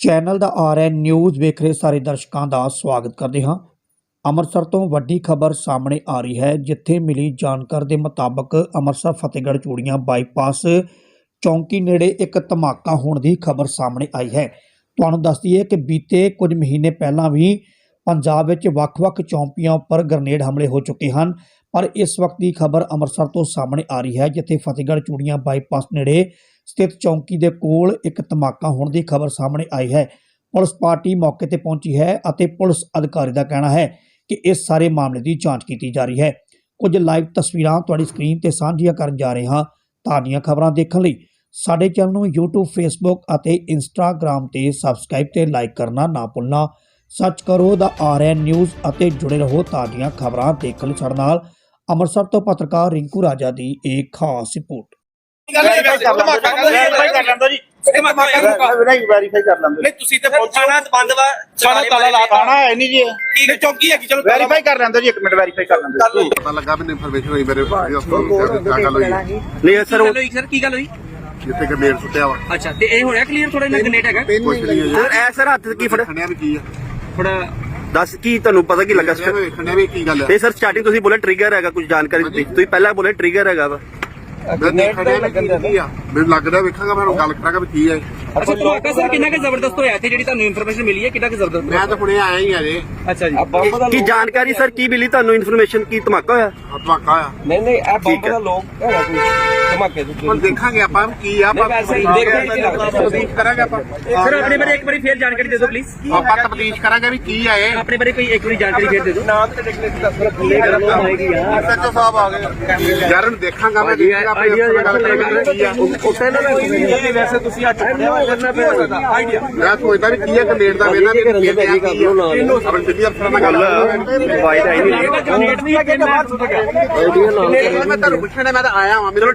Channel ਦਾ RN news ਵੇਖ ਰਹੇ ਸਾਰੇ ਦਰਸ਼ਕਾਂ ਦਾ ਸਵਾਗਤ ਕਰਦੇ ਹਾਂ। ਅੰਮ੍ਰਿਤਸਰ ਤੋਂ ਵੱਡੀ ਖਬਰ ਸਾਹਮਣੇ ਆ ਰਹੀ ਹੈ, ਜਿੱਥੇ ਮਿਲੀ ਜਾਣਕਾਰੀ ਦੇ ਮੁਤਾਬਕ ਅੰਮ੍ਰਿਤਸਰ, ਫਤਿਹਗੜ੍ਹ ਚੂੜੀਆਂ ਬਾਈਪਾਸ ਚੌਂਕੀ ਨੇੜੇ ਇੱਕ ਧਮਾਕਾ ਹੋਣ ਦੀ ਖਬਰ ਸਾਹਮਣੇ ਆਈ ਹੈ। ਤੁਹਾਨੂੰ ਦੱਸ ਦਈਏ ਕਿ ਬੀਤੇ ਕੁਝ ਮਹੀਨੇ ਪਹਿਲਾਂ ਵੀ ਪੰਜਾਬ ਵਿੱਚ ਵੱਖ-ਵੱਖ ਚੌਂਕੀਆਂ ਉੱਪਰ ਗ੍ਰਨੇਡ ਹਮਲੇ ਹੋ ਚੁੱਕੇ ਹਨ, ਪਰ ਇਸ ਵਕਤ ਦੀ ਖਬਰ ਅੰਮ੍ਰਿਤਸਰ ਤੋਂ ਸਾਹਮਣੇ ਆ ਰਹੀ ਹੈ, ਜਿੱਥੇ ਫਤਿਹਗੜ੍ਹ ਚੂੜੀਆਂ ਬਾਈਪਾਸ ਨੇੜੇ ਸਥਿਤ ਚੌਂਕੀ ਦੇ ਕੋਲ ਇੱਕ ਧਮਾਕਾ ਹੋਣ ਦੀ ਖਬਰ ਸਾਹਮਣੇ ਆਈ ਹੈ। ਪੁਲਿਸ ਪਾਰਟੀ ਮੌਕੇ ਤੇ ਪਹੁੰਚੀ ਹੈ ਅਤੇ ਪੁਲਿਸ ਅਧਿਕਾਰੀ ਦਾ ਕਹਿਣਾ ਹੈ ਕਿ ਇਸ ਸਾਰੇ ਮਾਮਲੇ ਦੀ ਜਾਂਚ ਕੀਤੀ ਜਾ ਰਹੀ ਹੈ। ਕੁਝ ਲਾਈਵ ਤਸਵੀਰਾਂ ਤੁਹਾਡੀ ਸਕਰੀਨ ਤੇ ਸਾਂਝੀਆਂ ਕਰਨ ਜਾ ਰਹੇ ਹਾਂ। ਤਾਜ਼ੀਆਂ ਖਬਰਾਂ ਦੇਖਣ ਲਈ ਸਾਡੇ ਚੈਨਲ ਨੂੰ YouTube, Facebook ਅਤੇ Instagram ਤੇ ਸਬਸਕ੍ਰਾਈਬ ਤੇ ਲਾਈਕ ਕਰਨਾ ਨਾ ਭੁੱਲਣਾ। ਸਰਚ ਕਰੋ ਦਾ ਆਰਐਨ ਨਿਊਜ਼ ਅਤੇ ਜੁੜੇ ਰਹੋ ਤਾਜ਼ੀਆਂ ਖਬਰਾਂ ਦੇਖਣ ਲਈ ਸਾਡੇ ਨਾਲ। ਅੰਮ੍ਰਿਤਸਰ ਤੋਂ ਪੱਤਰਕਾਰ ਰਿੰਕੂ ਰਾਜਾ ਦੀ ਇੱਕ ਖਾਸ ਰਿਪੋਰਟ। ਕਰ ਲੈਂਦਾ ਜੀ। ਨਹੀਂ ਵੈਰੀਫਾਈ ਕਰ ਲੈਂਦੇ ਨਹੀਂ ਤੁਸੀਂ ਤੇ ਪਹੁੰਚਣਾ ਬੰਦ ਵਾ ਸਾਡਾ ਤਾਲਾ ਲਾ ਤਾਣਾ ਹੈ ਨਹੀਂ ਜੀ। ਕੀ ਚੌਕੀ ਹੈਗੀ ਚਲੋ ਵੈਰੀਫਾਈ ਕਰ ਲੈਂਦੇ ਜੀ ਇੱਕ ਮਿੰਟ ਵੈਰੀਫਾਈ ਕਰ ਲੈਂਦੇ। ਪਤਾ ਲੱਗਾ ਮੈਨੂੰ ਇਨਫੋਰਮੇਸ਼ਨ ਹੋਈ ਮੇਰੇ ਹਸਪਤਾਲ ਗੱਲ ਹੋਈ ਨਹੀਂ ਸਰ ਹੋਈ ਸਰ? ਕੀ ਗੱਲ ਹੋਈ? ਜਿੱਥੇ ਕਿ ਮੇਰ ਸੁੱਟਿਆ ਵਾ। ਅੱਛਾ ਤੇ ਇਹ ਹੋਇਆ ਕਲੀਅਰ ਥੋੜਾ ਜਿਹਾ ਗਨੇਟ ਹੈਗਾ? ਕੁਛ ਨਹੀਂ ਸਰ ਐ ਸਰ ਹੱਥ 'ਚ ਕੀ ਫੜ ਖੰਡਿਆ ਵੀ ਕੀ ਆ। ਥੋੜਾ ਦੱਸ ਕੀ ਤੁਹਾਨੂੰ ਪਤਾ ਕੀ ਲੱਗਾ ਸਰ ਖੰਡਿਆ ਵੀ ਕੀ ਗੱਲ ਆ। ਇਹ ਸਰ ਸਟਾਰਟਿੰਗ ਤੁਸੀਂ ਬੋਲੇ ਟ੍ਰਿਗਰ ਹੈਗਾ ਕੁਝ ਜਾਣਕਾਰੀ ਦਿੱਤੀ। ਤੁਸੀਂ ਪਹਿਲਾਂ ਬੋਲੇ ਟ੍ਰਿਗਰ ਹੈਗਾ ਵਾ। ਮੈਂ ਖੰਡਿਆ ਵੀ ਕੀ- ਕੀ ਆ ਮੈਨੂੰ ਲੱਗਦਾ ਵੇਖਾਂਗਾ ਮੈਂ ਹੁਣ ਗੱਲ ਕਰਾਂਗਾ ਵੀ ਕੀ ਇਹ। ਅੱਛਾ ਤੁਹਾਡਾ ਸਰ ਕਿੰਨਾ ਕੁ ਜ਼ਬਰਦਸਤ ਹੋਇਆ ਇੱਥੇ ਜਿਹੜੀ ਤੁਹਾਨੂੰ ਇਨਫੋਰਮੇਸ਼ਨ ਮਿਲੀ ਹੈ? ਕਿੰਨਾ ਕੁ ਜ਼ਬਰਦਸਤ ਮੈਂ ਤਾਂ ਹੁਣੇ ਆਇਆ ਹੀ ਆ ਜੇ। ਅੱਛਾ ਜੀ। ਕੀ ਜਾਣਕਾਰੀ ਸਰ ਕੀ ਮਿਲੀ ਤੁਹਾਨੂੰ ਇਨਫੋਰਮੇਸ਼ਨ ਕੀ ਧਮਾਕਾ ਹੋਇਆ? ਧਮਾਕਾ ਆ ਨਹੀਂ ਨਹੀਂ ਇਹ ਬੰਬ ਹੈ। ਦਾ ਲੋਕ ਹੈਗਾ ਕੋਈ। ਧਮਾਕੇ ਦੇ ਹੁਣ ਦੇਖਾਂਗੇ ਆਪਾਂ ਕੀ ਆ ਆਪਾਂ ਨਹੀਂ, ਵੈਸੇ ਹੀ ਦੇਖਦੇ ਕੀ ਲੱਗਦਾ। ਤਬਦੀਸ਼ ਕਰਾਂਗੇ ਆਪਾਂ। ਸਰ ਆਪਣੇ ਬਾਰੇ ਇੱਕ ਵਾਰੀ ਫੇਰ ਜਾਣਕਾਰੀ ਦੇ ਦਿਓ ਪਲੀਜ਼ ਆਪਾਂ ਤਬਦੀਸ਼ ਕਰਾਂਗੇ ਵੀ ਕੀ ਆ ਇਹ। ਆਪਣੇ ਬਾਰੇ ਕੋਈ ਇੱਕ ਵਾਰੀ ਜਾਣਕਾਰੀ ਫੇਰ ਦੇ ਦਿਓ। ਨਾਮ ਤੇ ਲੈ ਦੱਸ ਫਿਰ ਖੁੱਲੇ ਕਰ ਐਸਐਚਓ ਸਾਹਿਬ ਆ ਗਏ। ਯਾਰ ਦੇਖਾਂਗਾ ਮੈਂ ਦੇਖਾਂਗਾ ਆਪਣੇ ਗੱਲ ਕਰਾਂਗਾ ਕੀ ਆ ਉੱਤੇ ਨਾ ਨਹੀਂ ਵੈਸੇ ਤੁਸੀਂ ਵਾ ਕਰਨਾ ਪਿਆ ਆਈਡੀਆ। ਮੈਂ ਸੋਚਦਾ ਵੀ ਕੀ ਆ ਕਨੇਡ ਦਾ ਵੇਨਾ ਵੀ ਕੀ ਆ। ਕੀ ਆ ਆਪਣੇ ਸਿੱਧੀ ਅਫਸਰਾਂ ਨਾਲ ਗੱਲ ਕਰਾਂਗੇ ਵਾਈਡ ਆਈ ਨਹੀਂ ਗਨੇਟ ਨਹੀਂ ਹੈ। ਕਿੰਨਾ ਮੈਂ ਤੁਹਾਨੂੰ ਪੁੱਛਣਾ ਮੈਂ ਤਾਂ ਆਇਆ ਹਾਂ ਚਲੋ